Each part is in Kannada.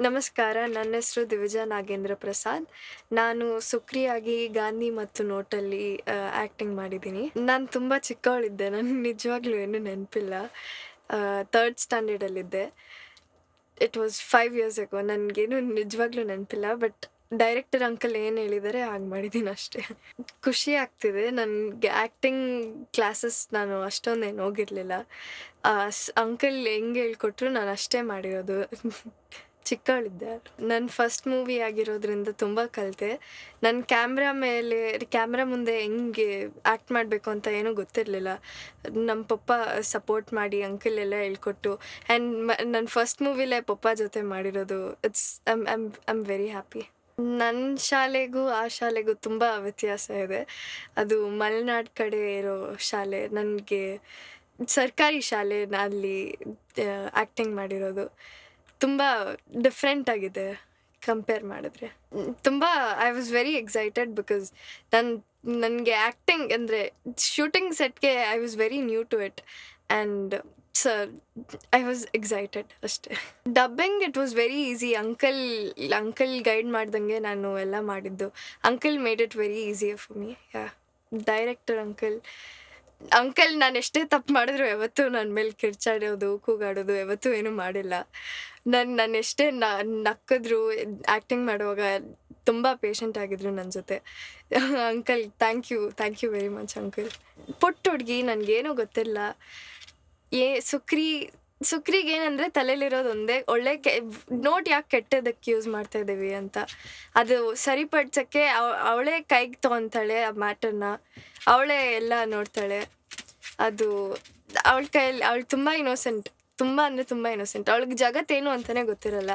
ನಮಸ್ಕಾರ, ನನ್ನ ಹೆಸರು ದಿವಿಜಾ ನಾಗೇಂದ್ರ ಪ್ರಸಾದ್. ನಾನು ಸುಕ್ರಿಯಾಗಿ ಗಾಂಧಿ ಮತ್ತು ನೋಟಲ್ಲಿ ಆ್ಯಕ್ಟಿಂಗ್ ಮಾಡಿದ್ದೀನಿ. ನಾನು ತುಂಬ ಚಿಕ್ಕವಳಿದ್ದೆ ನನಗೆ ನಿಜವಾಗ್ಲೂ ಏನೂ ನೆನಪಿಲ್ಲ. Third ಸ್ಟ್ಯಾಂಡರ್ಡಲ್ಲಿದ್ದೆ it was five years ago ನನಗೇನು ನಿಜವಾಗ್ಲೂ ನೆನಪಿಲ್ಲ ಬಟ್ ಡೈರೆಕ್ಟರ್ ಅಂಕಲ್ ಏನು ಹೇಳಿದ್ದಾರೆ ಹಾಗೆ ಮಾಡಿದ್ದೀನಿ ಅಷ್ಟೇ. ಖುಷಿ ಆಗ್ತಿದೆ. ನನಗೆ ಆ್ಯಕ್ಟಿಂಗ್ ಕ್ಲಾಸಸ್ ನಾನು ಅಷ್ಟೊಂದೇನು ಹೋಗಿರಲಿಲ್ಲ. ಅಂಕಲ್ ಹೆಂಗೆ ಹೇಳ್ಕೊಟ್ರು, ನಾನು ಅಷ್ಟೇ ಮಾಡಿರೋದು. ಚಿಕ್ಕವಳಿದ್ದೆ. ನನ್ನ ಫಸ್ಟ್ ಮೂವಿ ಆಗಿರೋದ್ರಿಂದ ತುಂಬ ಕಲಿತೆ. ನನ್ನ ಕ್ಯಾಮ್ರಾ ಮೇಲೆ ಕ್ಯಾಮ್ರಾ ಮುಂದೆ ಹೆಂಗೆ ಆ್ಯಕ್ಟ್ ಮಾಡಬೇಕು ಅಂತ ಏನೂ ಗೊತ್ತಿರಲಿಲ್ಲ. ನಮ್ಮ ಪಪ್ಪ ಸಪೋರ್ಟ್ ಮಾಡಿ ಅಂಕಲ್ ಎಲ್ಲ ಹೇಳ್ಕೊಟ್ಟು ಆ್ಯಂಡ್ ನನ್ನ ಫಸ್ಟ್ ಮೂವಿಲೇ ಪಪ್ಪ ಜೊತೆ ಮಾಡಿರೋದು it's I'm I'm I'm very happy ನನ್ನ ಶಾಲೆಗೂ, ಆ ಶಾಲೆಗೂ ತುಂಬ ವ್ಯತ್ಯಾಸ ಇದೆ. ಅದು ಮಲೆನಾಡು ಕಡೆ ಇರೋ ಶಾಲೆ, ನನಗೆ ಸರ್ಕಾರಿ ಶಾಲೆ ಅಲ್ಲಿ ಆ್ಯಕ್ಟಿಂಗ್ ಮಾಡಿರೋದು. ತುಂಬ ಡಿಫ್ರೆಂಟ್ ಆಗಿದೆ ಕಂಪೇರ್ ಮಾಡಿದ್ರೆ. ತುಂಬ I was very excited because ನನ್ನ ನನಗೆ ಆ್ಯಕ್ಟಿಂಗ್ ಅಂದರೆ shooting ಸೆಟ್ಗೆ I was very new to it and sir I was excited ಅಷ್ಟೇ. Dubbing it was very easy uncle uncle guide ಮಾಡ್ದಂಗೆ ನಾನು ಎಲ್ಲ ಮಾಡಿದ್ದು. Uncle made it very easy for me yeah director uncle uncle, ನಾನು ಎಷ್ಟೇ ತಪ್ಪು ಮಾಡಿದ್ರು ಯಾವತ್ತೂ ನನ್ನ ಮೇಲೆ ಕಿರ್ಚಾಡೋದು, ಕೂಗಾಡೋದು ಯಾವತ್ತೂ ಏನೂ ಮಾಡಿಲ್ಲ. ನಾನು ನಾನು ಎಷ್ಟೇ ನಕ್ಕಿದ್ರು ಆ್ಯಕ್ಟಿಂಗ್ ಮಾಡುವಾಗ ತುಂಬ ಪೇಷಂಟ್ ಆಗಿದ್ರು ನನ್ನ ಜೊತೆ. Uncle thank you thank you very much uncle. ಪುಟ್ಟ ಹುಡುಗಿ ನನಗೇನೂ ಗೊತ್ತಿಲ್ಲ. ಏ, ಸುಕ್ರಿ ಸುಕ್ರಿಗೆ ಏನಂದ್ರೆ ತಲೆಯಲ್ಲಿರೋದು ಒಂದೇ ಒಳ್ಳೆ ನೋಟ್ ಯಾಕೆ ಕೆಟ್ಟದಕ್ಕೆ ಯೂಸ್ ಮಾಡ್ತಾ ಇದ್ದೀವಿ ಅಂತ. ಅದು ಸರಿಪಡ್ಸಕ್ಕೆ ಅವಳೇ ಕೈಗೆ ತೊಗೊತಾಳೆ ಆ ಮ್ಯಾಟರ್ನ ಅವಳೇ ಎಲ್ಲ ನೋಡ್ತಾಳೆ. ಅದು, ಅವಳ ಕೈಯಲ್ಲಿ, ಅವಳು ತುಂಬ ಇನೋಸೆಂಟ್ ತುಂಬ ಅಂದರೆ ತುಂಬ ಇನ್ನೋಸೆಂಟ್ ಅವಳಿಗೆ ಜಗತ್ತೇನು ಅಂತಲೇ ಗೊತ್ತಿರಲ್ಲ.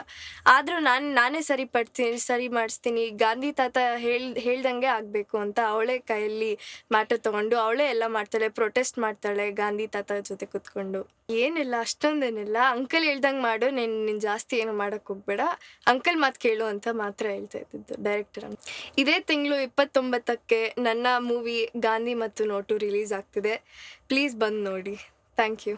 ಆದರೂ ನಾನು, ನಾನೇ ಸರಿ ಪಡ್ತೀನಿ, ಸರಿ ಮಾಡಿಸ್ತೀನಿ, ಗಾಂಧಿ ತಾತ ಹೇಳ್, ಹೇಳ್ದಂಗೆ ಆಗಬೇಕು ಅಂತ ಅವಳೇ ಕೈಯಲ್ಲಿ ಮ್ಯಾಟರ್ ತೊಗೊಂಡು ಅವಳೇ ಎಲ್ಲ ಮಾಡ್ತಾಳೆ ಪ್ರೊಟೆಸ್ಟ್ ಮಾಡ್ತಾಳೆ ಗಾಂಧಿ ತಾತ ಜೊತೆ ಕೂತ್ಕೊಂಡು. ಏನಿಲ್ಲ, ಅಷ್ಟೊಂದೇನಿಲ್ಲ. ಅಂಕಲ್ ಹೇಳ್ದಂಗೆ ಮಾಡು, ನೀನು ನೀನು ಜಾಸ್ತಿ ಏನು ಮಾಡೋಕ್ಕೆ ಹೋಗ್ಬೇಡ. ಅಂಕಲ್ ಮಾತು ಕೇಳು ಅಂತ ಮಾತ್ರ ಹೇಳ್ತಾ ಇದ್ದಿದ್ದು ಡೈರೆಕ್ಟರ್ ಇದೇ ತಿಂಗಳು ಇಪ್ಪತ್ತೊಂಬತ್ತಕ್ಕೆ ನನ್ನ ಮೂವಿ ಗಾಂಧಿ ಮತ್ತು ನೋಟು ರಿಲೀಸ್ ಆಗ್ತಿದೆ. ಪ್ಲೀಸ್ ಬಂದು ನೋಡಿ. Thank you